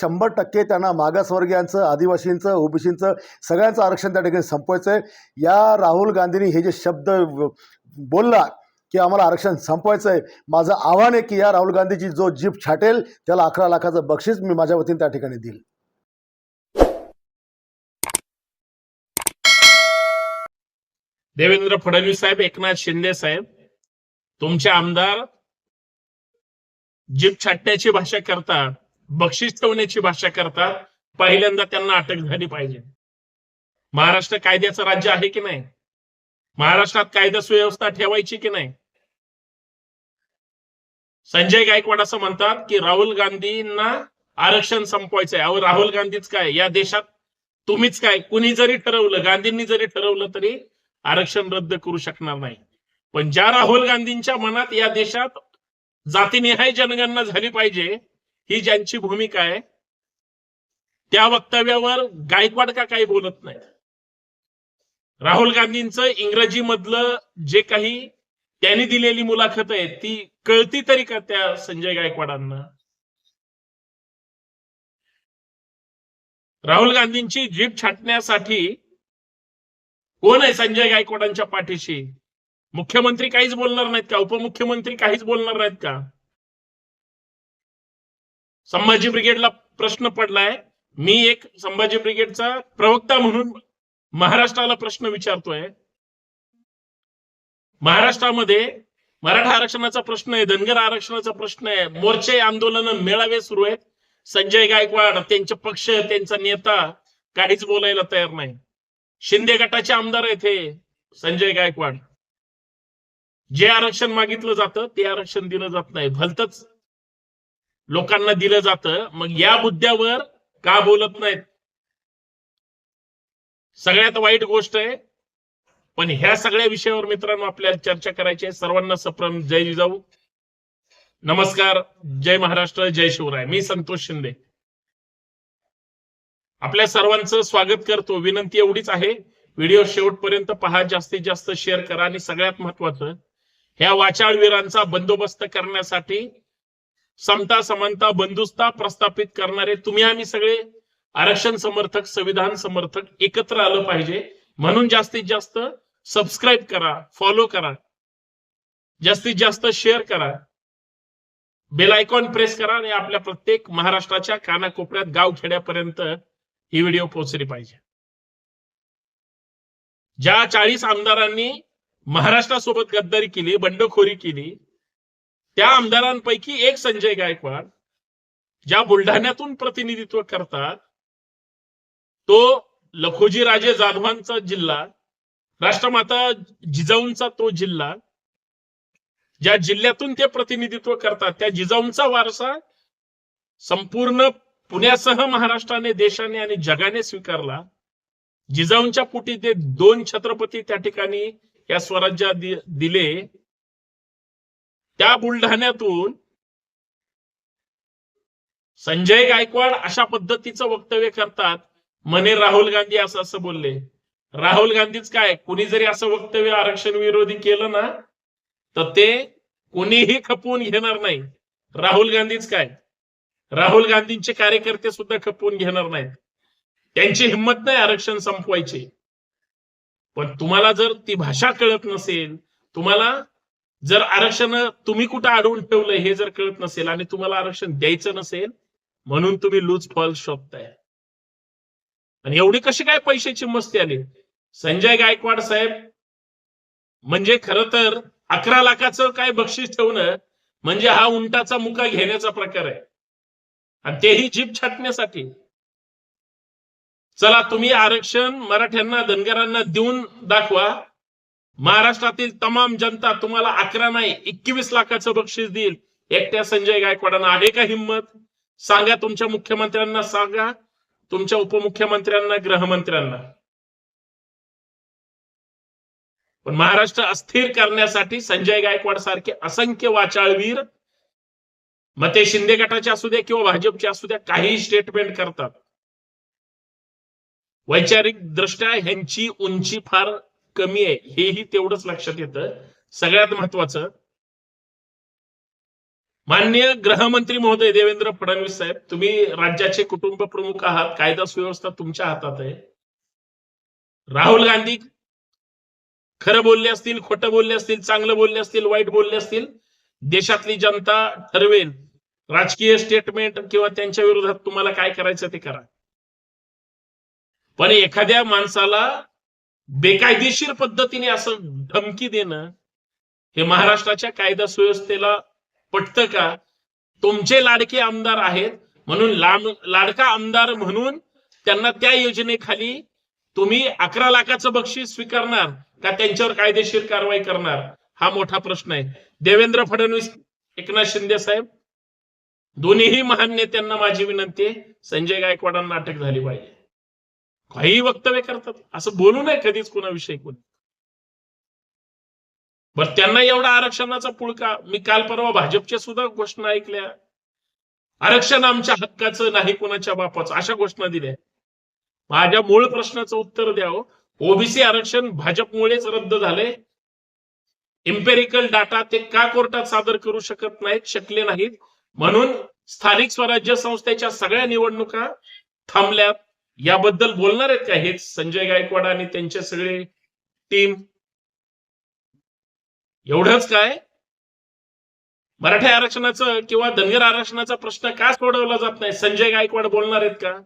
शंभर टक्के त्यांना मागासवर्गीयांचं आदिवासींचं ओबीसींचं सगळ्यांचं आरक्षण त्या ठिकाणी संपवायचं आहे या राहुल गांधींनी हे जे शब्द बोलला की आम्हाला आरक्षण संपवायचं आहे माझं आव्हान आहे की या राहुल गांधीची जो जीप छाटेल त्याला अकरा लाखाचं बक्षीस मी माझ्या वतीने त्या ठिकाणी देईल. देवेंद्र फडणवीस साहेब एकनाथ शिंदे साहेब तुमचे आमदार जीप छाटण्याची भाषा करतात. बक्षीस ठेवण्याची भाषा करतात पहिल्यांदा त्यांना अटक झाली पाहिजे. महाराष्ट्र कायद्याचं राज्य आहे की नाही? महाराष्ट्रात कायदा सुव्यवस्था ठेवायची की नाही? संजय गायकवाड असं म्हणतात की राहुल गांधींना आरक्षण संपवायचं आहे अहो राहुल गांधीच काय? या देशात तुम्हीच काय? कुणी जरी ठरवलं गांधींनी जरी ठरवलं तरी आरक्षण रद्द करू शकणार नाही. पण ज्या राहुल गांधींच्या मनात या देशात जातीनिहाय जनगणना झाली पाहिजे ही ज्यांची भूमिका आहे त्या वक्तव्यावर गायकवाड का काही बोलत नाही राहुल गांधींचं इंग्रजी मधलं जे काही त्यांनी दिलेली मुलाखत आहे ती कळती तरी का त्या संजय गायकवाडांना? राहुल गांधींची जीप छाटण्यासाठी कोण आहे संजय गायकवाडांच्या पाठीशी? मुख्यमंत्री काहीच बोलणार नाहीत का? उपमुख्यमंत्री काहीच बोलणार नाहीत का? संभाजी ब्रिगेडला प्रश्न पडलाय. मी एक संभाजी ब्रिगेडचा प्रवक्ता म्हणून महाराष्ट्राला प्रश्न विचारतोय. महाराष्ट्रामध्ये मराठा आरक्षणाचा प्रश्न आहे धनगर आरक्षणाचा प्रश्न आहे मोर्चे आंदोलन मेळावे सुरू आहेत. संजय गायकवाड त्यांचे पक्ष त्यांचा नेता काहीच बोलायला तयार नाही. शिंदे गटाचे आमदार आहेत हे संजय गायकवाड. जे आरक्षण मागितलं जातं ते आरक्षण दिलं जात नाही. भलतच लोकांना दिलं जातं. मग या मुद्द्यावर का बोलत नाहीत? सगळ्यात वाईट गोष्ट आहे पण ह्या सगळ्या विषयावर मित्रांनो आपल्याला चर्चा करायची आहे. सर्वांना सप्रम जय जिजाऊ. नमस्कार जय महाराष्ट्र जय शिवराय. मी संतोष शिंदे. आपल्या सर्वांचं स्वागत करतो. विनंती एवढीच आहे व्हिडिओ शेवटपर्यंत पहा जास्तीत जास्त शेअर करा आणि सगळ्यात महत्वाचं ह्या वाचाळवीरांचा बंदोबस्त करण्यासाठी समता समानता बंधुस्ता प्रस्थापित करणारे तुम्ही आम्ही सगळे आरक्षण समर्थक संविधान समर्थक एकत्र आलं पाहिजे. म्हणून जास्तीत जास्त सबस्क्राईब करा फॉलो करा. जास्तीत जास्त शेअर करा. बेल आयकॉन प्रेस करा आणि आपल्या प्रत्येक महाराष्ट्राच्या कानाकोपऱ्यात गाव खेड्यापर्यंत ही व्हिडिओ पोहोचली पाहिजे. ज्या चाळीस आमदारांनी महाराष्ट्रासोबत गद्दारी केली बंडखोरी केली त्या आमदारांपैकी एक संजय गायकवाड ज्या बुलढाण्यातून प्रतिनिधित्व करतात तो लखोजी राजे जाधवांचा जिल्हा राष्ट्रमाता जिजाऊंचा तो जिल्हा ज्या जिल्ह्यातून ते प्रतिनिधित्व करतात त्या जिजाऊंचा वारसा संपूर्ण पुण्यासह महाराष्ट्राने देशाने आणि जगाने स्वीकारला. जिजाऊंच्या पुटी ते दोन छत्रपती त्या ठिकाणी या स्वराज्यात दिले. त्या बुलढाण्यातून संजय गायकवाड अशा पद्धतीचं वक्तव्य करतात. म्हणे राहुल गांधी असं असं बोलले. राहुल गांधीच काय? कुणी जरी असं वक्तव्य आरक्षण विरोधी केलं ना तर ते कुणीही खपवून घेणार नाही. राहुल गांधीच काय? राहुल गांधींचे कार्यकर्ते सुद्धा खपवून घेणार नाहीत. त्यांची हिंमत नाही आरक्षण संपवायची. पण तुम्हाला जर ती भाषा कळत नसेल तुम्हाला जर आरक्षण तुम्ही कुठं अडवून ठेवलं हे जर कळत नसेल आणि तुम्हाला आरक्षण द्यायचं नसेल म्हणून तुम्ही लूज फॉल शोधताय आणि एवढी कशी काय पैशाची मस्ती आली? संजय गायकवाड साहेब म्हणजे खर तर अकरा लाखाचं काय बक्षीस ठेवणं म्हणजे हा उंटाचा मुका घेण्याचा प्रकार आहे. आणि तेही जीप छाटण्यासाठी. चला तुम्ही आरक्षण मराठ्यांना धनगरांना देऊन दाखवा. महाराष्ट्रातील तमाम जनता तुम्हाला अकरा नाही एकवीस लाखाचं बक्षीस देईल. एकट्या संजय गायकवाडांना आहे का हिंमत? सांगा तुमच्या मुख्यमंत्र्यांना सांगा. तुमच्या उपमुख्यमंत्र्यांना गृहमंत्र्यांना. पण महाराष्ट्र अस्थिर करण्यासाठी संजय गायकवाड सारखे असंख्य वाचाळवीर मग ते शिंदे गटाचे असू द्या किंवा भाजपचे असू द्या काही स्टेटमेंट करतात. वैचारिक दृष्ट्या ह्यांची उंची फार कमी आहे हेही तेवढंच लक्षात येतं. सगळ्यात महत्वाचं माननीय गृहमंत्री महोदय देवेंद्र फडणवीस साहेब तुम्ही राज्याचे कुटुंब प्रमुख आहात कायदा सुव्यवस्था तुमच्या हातात आहे. राहुल गांधी खरं बोलले असतील खोटं बोलले असतील चांगलं बोलले असतील वाईट बोलले असतील देशातली जनता ठरवेल. राजकीय स्टेटमेंट किंवा त्यांच्या विरोधात तुम्हाला काय करायचं ते करा. पण एखाद्या माणसाला बेकायदेशीर पद्धतीने असं धमकी देणं हे महाराष्ट्राच्या कायदा सुव्यवस्थेला पटतं का? तुमचे लाडके आमदार आहेत म्हणून लाडका आमदार म्हणून त्यांना त्या योजनेखाली तुम्ही अकरा लाखाचं बक्षीस स्वीकारणार का त्यांच्यावर कायदेशीर कारवाई करणार? हा मोठा प्रश्न आहे. देवेंद्र फडणवीस एकनाथ शिंदे साहेब दोन्हीही महान नेत्यांना माझी विनंती आहे. संजय गायकवाडांना अटक झाली पाहिजे. काही वक्तव्य करतात. असं बोलू नये कधीच कोणाविषयी कोणी. बर त्यांना एवढा आरक्षणाचा पुळका मी काल परवा भाजपच्या सुद्धा घोषणा ऐकल्या. आरक्षण आमच्या हक्काचं नाही कोणाच्या बापाचं अशा घोषणा दिल्या. माझ्या मूळ प्रश्नाचं उत्तर द्यावं. ओबीसी आरक्षण भाजपमुळेच रद्द झाले इम्पेरिकल डाटा ते का कोर्टात सादर करू शकत नाहीत शकले नाहीत. म्हणून स्थानिक स्वराज्य संस्थेच्या सगळ्या निवडणुका थांबल्यात. याबद्दल बोलणार आहेत का? हेच संजय गायकवाड आणि त्यांचे सगळे टीम एवढंच काय? मराठा आरक्षणाचं किंवा धनगर आरक्षणाचा प्रश्न का सोडवला जात नाही? संजय गायकवाड बोलणार आहेत का?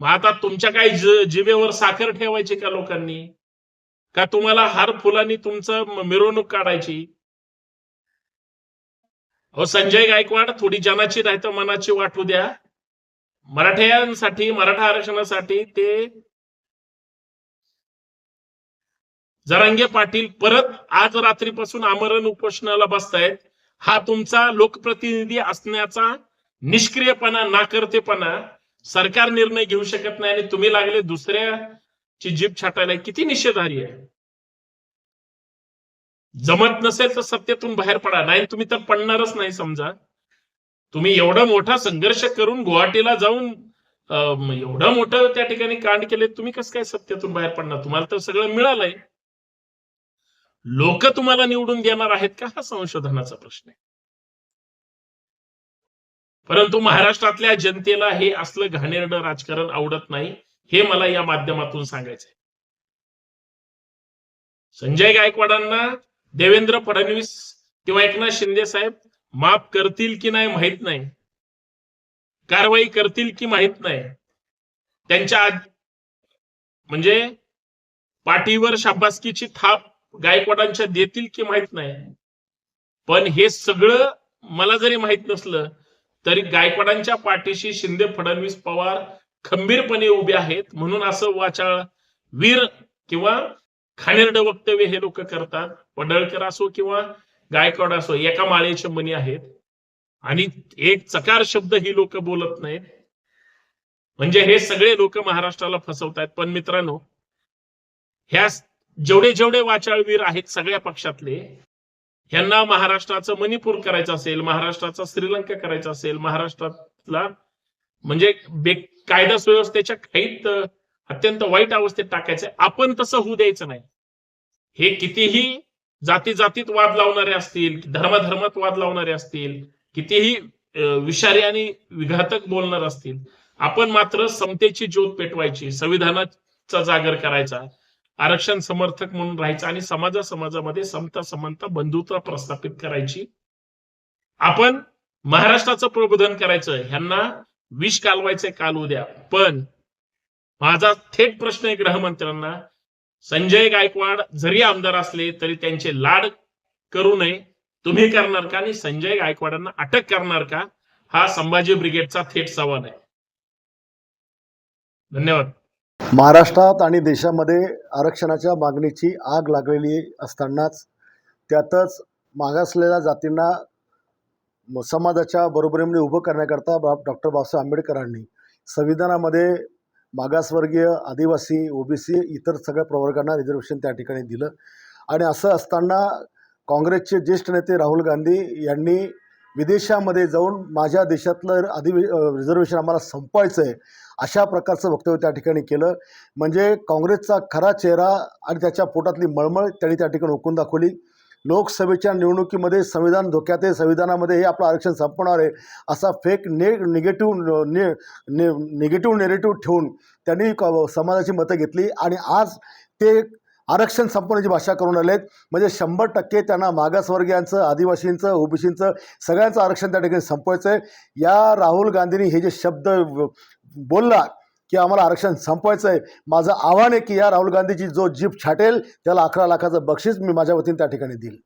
मग आता तुमच्या काही ज- जिभेवर साखर ठेवायची का लोकांनी? का तुम्हाला हार फुलांनी तुमचं मिरवणूक काढायची? अहो संजय गायकवाड थोडी जनाची नाही तर मनाची वाटू द्या. मराठ्यांसाठी मराठा आरक्षणासाठी ते जरांगे पाटील परत आज रात्रीपासून आमरण उपोषणाला बसतायत. हा तुमचा लोकप्रतिनिधी असण्याचा निष्क्रियपणा नाकर्तेपणा सरकार निर्णय घेऊ शकत नाही आणि तुम्ही लागले दुसऱ्याची जीभ छाटायला किती निषेधारी आहे? जमत नसेल तर सत्तेतून बाहेर पडा. नाही तुम्ही तर पडणारच नाही समजा. तुम्ही एवढा मोठा संघर्ष करून गुवाहाटीला जाऊन एवढं मोठं त्या ठिकाणी कांड केले तुम्ही कसं काय सत्यातून बाहेर पडणार? तुम्हाला तर सगळं मिळालंय. लोक तुम्हाला निवडून देणार आहेत का? हा संशोधनाचा प्रश्न आहे. परंतु महाराष्ट्रातल्या जनतेला हे असलं घाणेरडं राजकारण आवडत नाही हे मला या माध्यमातून सांगायचंय. संजय गायकवाडांना देवेंद्र फडणवीस किंवा एकनाथ शिंदे साहेब माफ करतील की नाही माहीत नाही. कारवाई करतील की माहीत नाही. त्यांच्या म्हणजे पाठीवर शाबासकीची थाप गायकवाडांच्या देतील की माहीत नाही. पण हे सगळं मला जरी माहीत नसलं तरी गायकवाडांच्या पाठीशी शिंदे फडणवीस पवार खंबीरपणे उभे आहेत. म्हणून असं वाचाळ वीर किंवा खानेरड वक्तव्य हे लोक करतात. पडळकर असो किंवा गायकवाड असो एका माळेचे मनी आहेत. आणि एक चकार शब्द ही लोक बोलत नाहीत. म्हणजे हे सगळे लोक महाराष्ट्राला फसवतायत. पण मित्रांनो ह्या जेवढे जेवढे वाचाळवीर आहेत सगळ्या पक्षातले ह्यांना महाराष्ट्राचं मणिपूर करायचं असेल महाराष्ट्राचा श्रीलंका करायचा असेल महाराष्ट्रातला म्हणजे बे कायदा सुव्यवस्थेच्या काहीत अत्यंत वाईट अवस्थेत टाकायचं आपण तसं होऊ द्यायचं नाही. हे कितीही जाती जातीत वाद लावणारे असतील धर्माधर्मात वाद लावणारे असतील कितीही विषारी आणि विघातक बोलणार असतील आपण मात्र समतेची ज्योत पेटवायची संविधानाचा जागर करायचा आरक्षण समर्थक म्हणून राहायचं आणि समाजा समाजामध्ये समता समानता बंधुत्व प्रस्थापित करायची. आपण महाराष्ट्राचं प्रबोधन करायचं ह्यांना विष कालवायचे काल उद्या. पण माझा थेट प्रश्न आहे गृहमंत्र्यांना संजय गायकवाड जरी आमदार असले तरी त्यांचे लाड करू नये. तुम्ही करणार का आणि संजय गायकवाडांना अटक करणार का? हा संभाजी ब्रिगेडचा थेट सवाल आहे. धन्यवाद. महाराष्ट्रात आणि देशामध्ये आरक्षणाच्या मागणीची आग लागलेली असतानाच त्यातच मागासलेल्या जातींना समाजाच्या बरोबरीमध्ये उभं करण्याकरता बा डॉक्टर बाबासाहेब आंबेडकरांनी संविधानामध्ये मागासवर्गीय आदिवासी ओबीसी इतर सगळ्या प्रवर्गांना रिझर्वेशन त्या ठिकाणी दिलं. आणि असं असताना काँग्रेसचे ज्येष्ठ नेते राहुल गांधी यांनी विदेशामध्ये जाऊन माझ्या देशातलं आधी रिझर्वेशन आम्हाला संपवायचं आहे अशा प्रकारचं वक्तव्य त्या ठिकाणी केलं. म्हणजे काँग्रेसचा खरा चेहरा आणि त्याच्या पोटातली मळमळ त्यांनी त्या ठिकाणी ओकून दाखवली. लोकसभेच्या निवडणुकीमध्ये संविधान धोक्यात आहे संविधानामध्ये हे आपलं आरक्षण संपणार आहे असा फेक ने निगेटिव्ह ने ने निगेटिव्ह नेरेटिव्ह ठेवून त्यांनी क- समाजाची मतं घेतली आणि आज ते आरक्षण संपवण्याची भाषा करून आले आहेत म्हणजे शंभर टक्के त्यांना मागासवर्गीयांचं आदिवासींचं ओबीसींचं सगळ्यांचं आरक्षण त्या ठिकाणी संपवायचं आहे या राहुल गांधींनी हे जे शब्द बोलला की आम्हाला आरक्षण संपवायचं आहे. माझं आव्हान आहे की या राहुल गांधीची जो जीप छाटेल त्याला अकरा लाखाचं बक्षीस मी माझ्या वतीने त्या ठिकाणी देईल.